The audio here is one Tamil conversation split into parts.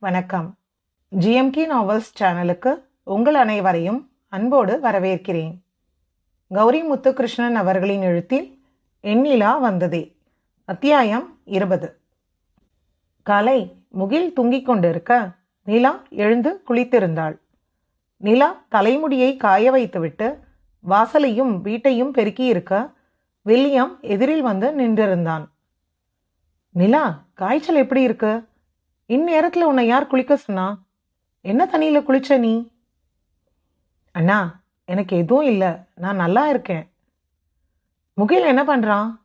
வணக்கம். ஜிஎம்கி நாவல்ஸ் சேனலுக்கு உங்கள் அனைவரையும் அன்போடு வரவேற்கிறேன். கௌரி முத்துகிருஷ்ணன் அவர்களின் எழுத்தில் எண்ணிலா வந்ததே. அத்தியாயம் இருபது. காலை முகில் தூங்கிக் கொண்டிருக்க நிலா எழுந்து குளித்திருந்தாள். நிலா தலைமுடியை காய வைத்துவிட்டு வாசலையும் வீட்டையும் பெருக்கியிருக்க வில்லியம் எதிரில் வந்து நின்றிருந்தான். நிலா காய்ச்சல் எப்படி இருக்கு? இந்நேரத்தில் உன்னை யார் குளிக்க சொன்னா? என்ன தண்ணியில் குளிச்ச நீ? அண்ணா எனக்கு எதுவும் இல்லை. நான் நல்லா இருக்கேன். முகில் என்ன பண்ணுறான்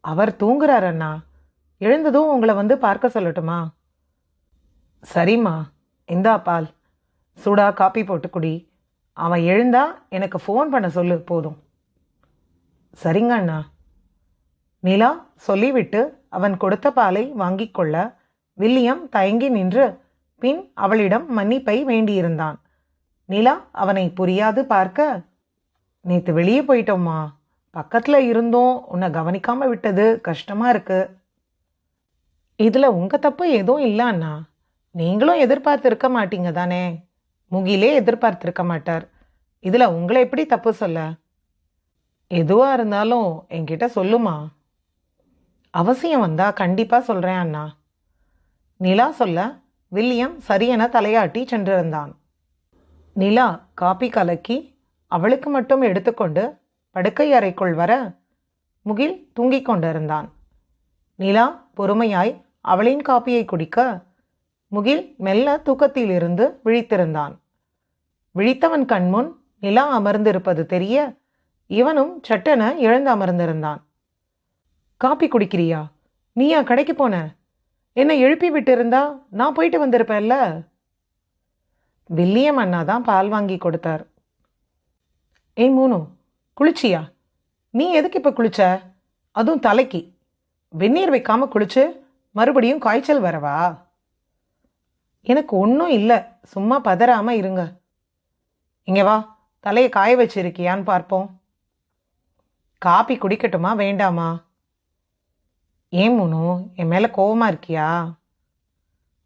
அவர் தூங்குறார் அண்ணா. எழுந்ததும் உங்களை வந்து பார்க்க சொல்லட்டுமா? சரிம்மா. இந்தா பால். சூடா காப்பி போட்டு குடி. அவன் எழுந்தா எனக்கு ஃபோன் பண்ண சொல்லு போதும். சரிங்க அண்ணா. நிலா சொல்லிவிட்டு அவன் கொடுத்த பாலை வாங்கிக் கொள்ள வில்லியம் தயங்கி நின்று பின் அவளிடம் மன்னிப்பை வேண்டியிருந்தான். நிலா அவனை புரியாது பார்க்க நேற்று வெளியே போயிட்டோம்மா. பக்கத்தில் இருந்தோம். உன்னை கவனிக்காம விட்டது. கஷ்டமா இருக்கு. இதில் உங்கள் தப்பு எதுவும் இல்லை அண்ணா. நீங்களும் எதிர்பார்த்திருக்க மாட்டீங்க தானே. முகிலே எதிர்பார்த்துருக்க மாட்டார். இதில் உங்களை எப்படி தப்பு சொல்ல? எதுவாக இருந்தாலும் என்கிட்ட சொல்லுமா. அவசியம் வந்தால் கண்டிப்பாக சொல்கிறேன் அண்ணா. நிலா சொல்ல வில்லியம் சரியென தலையாட்டி சென்றிருந்தான். நிலா காப்பி கலக்கி அவளுக்கு மட்டும் எடுத்துக்கொண்டு படுக்கை அறைக்குள் வர முகில் தூங்கிக் கொண்டிருந்தான். நிலா பொறுமையாய் அவளின் காப்பியை குடிக்க முகில் மெல்ல தூக்கத்திலிருந்து விழித்திருந்தான். விழித்தவன் கண்முன் நிலா அமர்ந்திருப்பது தெரிய இவனும் சட்டென எழுந்து அமர்ந்திருந்தான். காப்பி குடிக்கிறியா? நீயா கடைக்கு போன? என்னை எழுப்பி விட்டிருந்தா நான் போயிட்டு வந்திருப்பேன்ல? வில்லியம் அண்ணா தான் பால் வாங்கி கொடுத்தார். ஏய் மூணு குளிச்சியா? நீ எதுக்கு இப்போ குளிச்ச? அதுவும் தலைக்கு. வெந்நீர் வைக்காம குளிச்சு மறுபடியும் காய்ச்சல் வரவா? எனக்கு ஒன்றும் இல்லை. சும்மா பதறாமல் இருங்க. இங்கே வா தலையை காய வச்சிருக்கியான்னு பார்ப்போம். காப்பி குடிக்கட்டுமா வேண்டாமா? ஏன் மூணு என் மேலே கோவமாக இருக்கியா?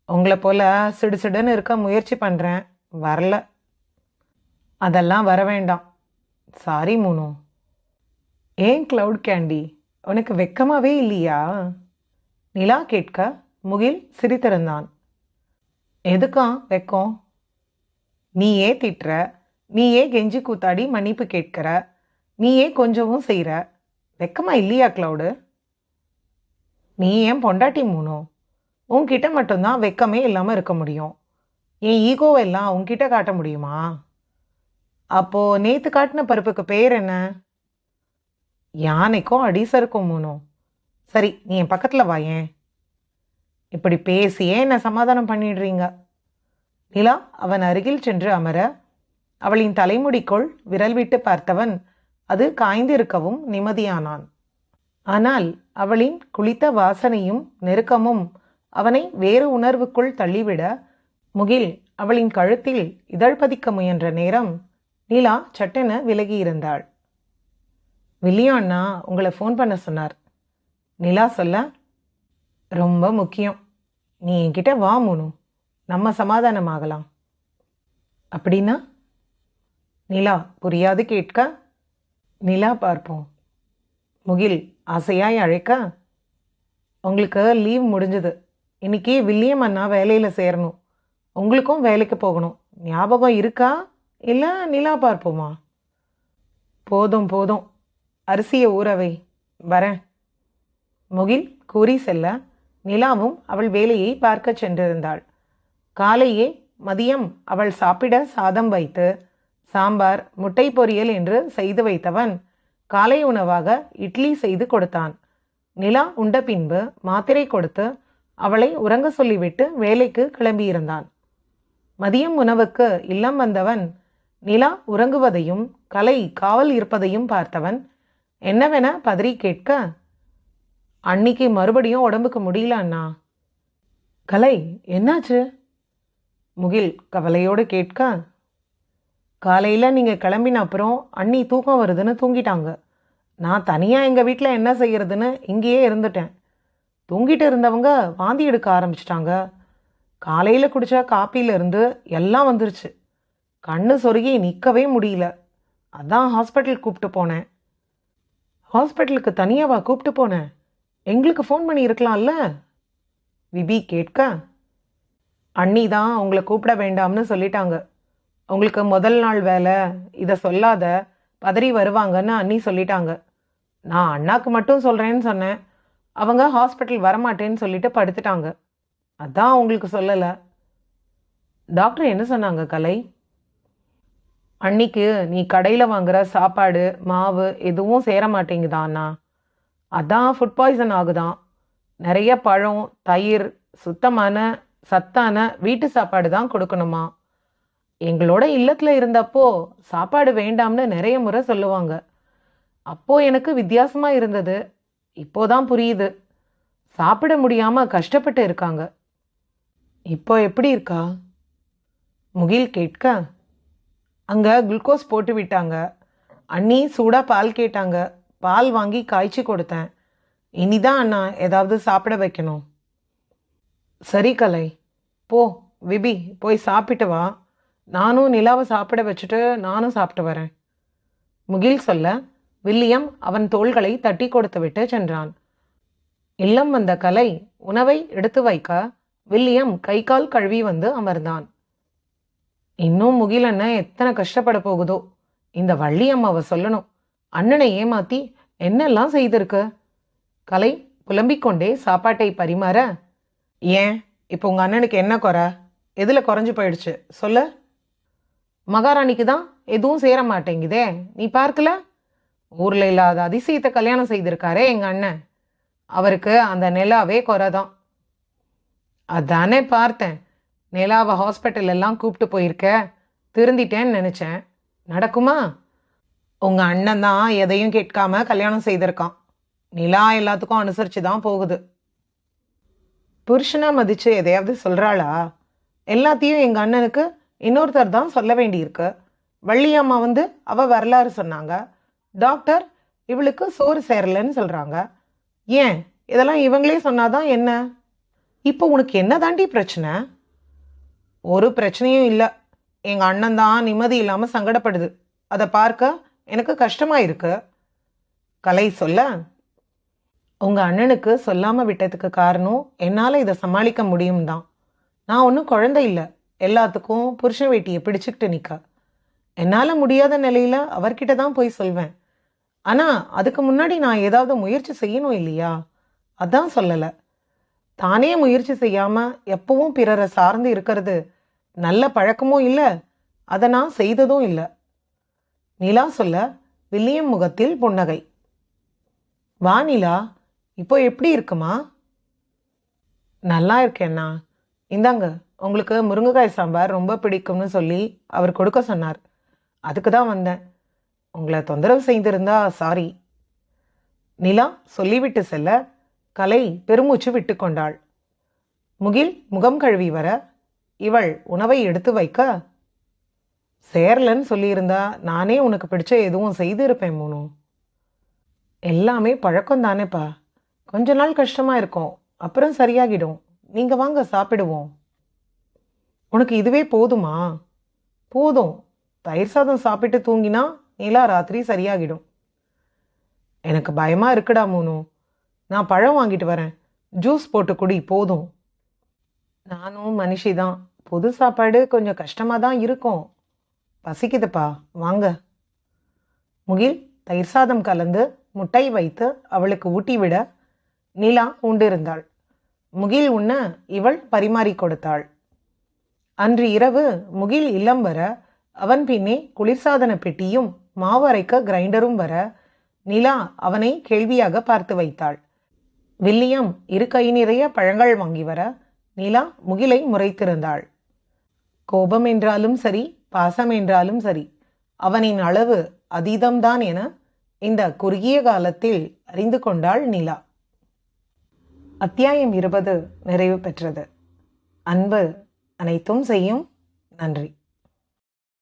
உங்களை போல் சிடு சிடுன்னு இருக்க முயற்சி பண்ணுறேன் வரல. அதெல்லாம் வர வேண்டாம். சாரி மூணு ஏன் க்ளவுட் கேண்டி உனக்கு வெக்கமாகவே இல்லையா? நிலா கேட்க முகில் சிரித்திருந்தான். எதுக்கா வெக்கம்? நீயே திட்டுற. நீயே கெஞ்சி கூத்தாடி மன்னிப்பு கேட்கிற. நீயே கொஞ்சமும் செய்கிற வெக்கமாக இல்லையா க்ளவுடு நீ ஏன் பொண்டாட்டி மூணு உன்கிட்ட மட்டும்தான் வெக்கமே இல்லாமல் இருக்க முடியும். என் ஈகோவெல்லாம் உன்கிட்ட காட்ட முடியுமா? அப்போது நேற்று காட்டின பருப்புக்கு பேர் என்ன? யானைக்கும் அடிசருக்கும் மூணும் சரி நீ என் பக்கத்தில் வாயேன் இப்படி பேசியே என்னை சமாதானம் பண்ணிடுறீங்க? நிலா அவன் அருகில் சென்று அமர அவளின் தலைமுடிக்குள் விரல் விட்டு பார்த்தவன் அது காய்ந்திருக்கவும் நிம்மதியானான். ஆனால் அவளின் குளித்த வாசனையும் நெருக்கமும் அவனை வேறு உணர்வுக்குள் தள்ளிவிட முகில் அவளின் கழுத்தில் இதழ் பதிக்க முயன்ற நேரம் நிலா சட்டென விலகியிருந்தாள். வில்லியா அண்ணா உங்களை ஃபோன் பண்ண சொன்னார். நிலா சொல்ல ரொம்ப முக்கியம். நீ என்கிட்ட வா முனு. நம்ம சமாதானமாகலாம். அப்படின்னா? நிலா புரியாது கேட்க. நிலா பார்ப்போம். முகில் ஆசையாய் அழைக்க? உங்களுக்கு லீவ் முடிஞ்சது. இன்னைக்கு வில்லியம் அண்ணா வேலையில் சேரணும். உங்களுக்கும் வேலைக்கு போகணும். ஞாபகம் இருக்கா? இல்லை நிலா பார்ப்போமா? போதும் போதும். அரிசியை ஊறவை வரேன். முகில் கூறி செல்ல. நிலாவும் அவள் வேலையை பார்க்க சென்றிருந்தாள். காலையே மதியம் அவள் சாப்பிட சாதம் வைத்து சாம்பார் முட்டை பொரியல் என்று செய்து வைத்தவன் காலை உணவாக இட்லி செய்து கொடுத்தான். நிலா உண்ட பின்பு மாத்திரை கொடுத்து அவளை உறங்க சொல்லிவிட்டு வேலைக்கு கிளம்பியிருந்தான். மதியம் உணவுக்கு இல்லம் வந்தவன் நிலா உறங்குவதையும் கலை காவல் இருப்பதையும் பார்த்தவன் என்னவென பதறி கேட்க அன்னிக்கு மறுபடியும் உடம்புக்கு முடியல அண்ணா. கலை என்னாச்சு? முகில் கவலையோடு கேட்க காலையில் நீங்கள் கிளம்பின அப்புறம் அண்ணி தூக்கம் வருதுன்னு தூங்கிட்டாங்க. நான் தனியாக எங்கள் வீட்டில் என்ன செய்கிறதுன்னு இங்கேயே இருந்துட்டேன். தூங்கிட்டு இருந்தவங்க வாந்தி எடுக்க ஆரம்பிச்சிட்டாங்க. காலையில் குடித்த காப்பியிலேருந்து எல்லாம் வந்துருச்சு. கண்ணு சொருகி நிற்கவே முடியல. அதான் ஹாஸ்பிட்டல் கூப்பிட்டு போனேன். ஹாஸ்பிட்டலுக்கு தனியாவா கூப்பிட்டு போனேன். எங்களுக்கு ஃபோன் பண்ணி இருக்கலாம்ல? விபி கேட்க அண்ணி தான் உங்களை கூப்பிட வேண்டாம்னு சொல்லிட்டாங்க. உங்களுக்கு முதல் நாள் வேலை. இதை சொல்லாத. பதறி வருவாங்கன்னு அண்ணி சொல்லிட்டாங்க. நான் அண்ணாக்கு மட்டும் சொல்கிறேன்னு சொன்னேன். அவங்க ஹாஸ்பிட்டல் வரமாட்டேன்னு சொல்லிட்டு படுத்துட்டாங்க. அதான் உங்களுக்கு சொல்லலை. டாக்டர் என்ன சொன்னாங்க கலை? அன்னிக்கு நீ கடையில் வாங்குற சாப்பாடு மாவு எதுவும் சேர மாட்டேங்குதா அண்ணா? அதான் ஃபுட் பாய்சன் ஆகுதான் நிறைய பழம் தயிர் சுத்தமான சத்தான வீட்டு சாப்பாடு தான் கொடுக்கணுமா? எங்களோட இல்லத்தில் இருந்தப்போ சாப்பாடு வேண்டாம்னு நிறைய முறை சொல்லுவாங்க. அப்போ எனக்கு வித்தியாசமாக இருந்தது. இப்போதான் புரியுது. சாப்பிட முடியாம கஷ்டப்பட்டு இருக்காங்க. இப்போ எப்படி இருக்கா? முகில் கேட்க அங்க குளுக்கோஸ் போட்டு விட்டாங்க. அண்ணி சூடா பால் கேட்டாங்க. பால் வாங்கி காய்ச்சி கொடுத்தேன். இனிதான் அண்ணா ஏதாவது சாப்பிட வைக்கணும். சரி கலை. போ விபி போய் சாப்பிட்டு வா. நானும் நிலாவை சாப்பிட வச்சுட்டு நானும் சாப்பிட்டு வரேன். முகில் சொல்ல வில்லியம் அவன் தோள்களை தட்டி கொடுத்துவிட்டு சென்றான். இல்லம் வந்த கலை உணவை எடுத்து வைக்க வில்லியம் கை கால் கழுவி வந்து அமர்ந்தான். இன்னும் முகிலண்ண எத்தனை கஷ்டப்பட போகுதோ? இந்த வள்ளி அம்மாவை சொல்லணும். அண்ணனை ஏமாத்தி என்னெல்லாம் செய்திருக்கு? கலை புலம்பிக் கொண்டே சாப்பாட்டை பரிமாற ஏன்? இப்போ உங்க அண்ணனுக்கு என்ன குறை? எதுல குறைஞ்சு போயிடுச்சு? சொல்லு. மகாராணிக்கு தான் எதுவும் சேர மாட்டேங்குதே. நீ பார்க்கல? ஊரில் இல்லாத அதிசயத்தை கல்யாணம் செய்திருக்காரே எங்கள் அண்ணன். அவருக்கு அந்த நிலாவே குறை தான். அதானே பார்த்தேன். நிலாவை ஹாஸ்பிட்டல் எல்லாம் கூப்பிட்டு போயிருக்க. திருந்திட்டேன்னு நினச்சேன். நடக்குமா? உங்கள் அண்ணன் தான் எதையும் கேட்காம கல்யாணம் செய்திருக்கான். நிலா எல்லாத்துக்கும் அனுசரித்து தான் போகுது. புருஷனை மதித்து எதையாவது சொல்கிறாளா எல்லாத்தையும் எங்கள் அண்ணனுக்கு இன்னொருத்தர் தான் சொல்ல வேண்டியிருக்கு. வள்ளியம்மா வந்து அவள் வரலாறு சொன்னாங்க. டாக்டர் இவளுக்கு சோறு சேரலைன்னு சொல்கிறாங்க ஏன்? இதெல்லாம் இவங்களே சொன்னாதான் என்ன? இப்போ உனக்கு என்ன தாண்டி பிரச்சனை? ஒரு பிரச்சனையும் இல்லை. எங்கள் அண்ணன் தான் நிம்மதி இல்லாமல் சங்கடப்படுது. அதை பார்க்க எனக்கு கஷ்டமாக இருக்கு. கலை சொல்ல உங்கள் அண்ணனுக்கு சொல்லாமல் விட்டதுக்கு காரணம் என்னால் இதை சமாளிக்க முடியும் தான் நான் ஒன்றும் குழந்தை இல்லை. எல்லாத்துக்கும் புருஷன் வேட்டியை பிடிச்சிக்கிட்டு நிற்க என்னால் முடியாத நிலையில் அவர்கிட்ட தான் போய் சொல்வேன். ஆனால் அதுக்கு முன்னாடி நான் ஏதாவது முயற்சி செய்யணும் இல்லையா? அதான் சொல்லலை. தானே முயற்சி செய்யாமல் எப்பவும் பிறரை சார்ந்து இருக்கிறது நல்ல பழக்கமும் இல்லை அதை நான் செய்ததும் இல்லை. நிலா சொல்ல வில்லியம் முகத்தில் புன்னகை. வா நிலா இப்போ எப்படி இருக்குமா? நல்லா இருக்கேண்ணா இந்தாங்க உங்களுக்கு முருங்கைக்காய் சாம்பார் ரொம்ப பிடிக்கும்னு சொல்லி அவர் கொடுக்க சொன்னார். அதுக்கு தான் வந்தேன். உங்களை தொந்தரவு செய்திருந்தா சாரி நிலா சொல்லிவிட்டு செல்ல கலை பெருமூச்சு விட்டு கொண்டாள். முகில் முகம் கழுவி வர இவள் உணவை எடுத்து வைக்க சேரலன்னு சொல்லியிருந்தா நானே உனக்கு பிடிச்ச எதுவும் செய்திருப்பேன் மூணு எல்லாமே பழக்கம் தானேப்பா. கொஞ்ச நாள் கஷ்டமா இருக்கும். அப்புறம் சரியாகிடும். நீங்க வாங்க சாப்பிடுவோம். உனக்கு இதுவே போதுமா? போதும். தயிர் சாதம் சாப்பிட்டு தூங்கினா நிலா ராத்திரி சரியாகிடும். எனக்கு பயமா இருக்குடா மூணு நான் பழம் வாங்கிட்டு வரேன். ஜூஸ் போட்டு குடி போதும். நானும் மனுஷி தான் புது சாப்பாடு கொஞ்சம் கஷ்டமாக தான் இருக்கும். பசிக்குதுப்பா வாங்க. முகில் தயிர் சாதம் கலந்து முட்டை வைத்து அவளுக்கு ஊட்டிவிட நிலா உண்டிருந்தாள். முகில் உண்ண இவள் பரிமாறிக் கொடுத்தாள். அன்று இரவு முகில் இல்லம் வர அவன் பின்னே குளிர்சாதன பெட்டியும் மாவு அரைக்க கிரைண்டரும் வர நிலா அவனை கேள்வியாக பார்த்து வைத்தாள். வில்லியம் இரு கை நிறைய பழங்கள் வாங்கி வர நிலா முகிலை முறைத்திருந்தாள். கோபம் என்றாலும் சரி பாசம் என்றாலும் சரி அவனின் அளவு அதீதம்தான் என இந்த குறுகிய காலத்தில் அறிந்து கொண்டாள் நிலா. அத்தியாயம் இருபது நிறைவு பெற்றது. அன்பு அனைத்தும் செய்யும். நன்றி.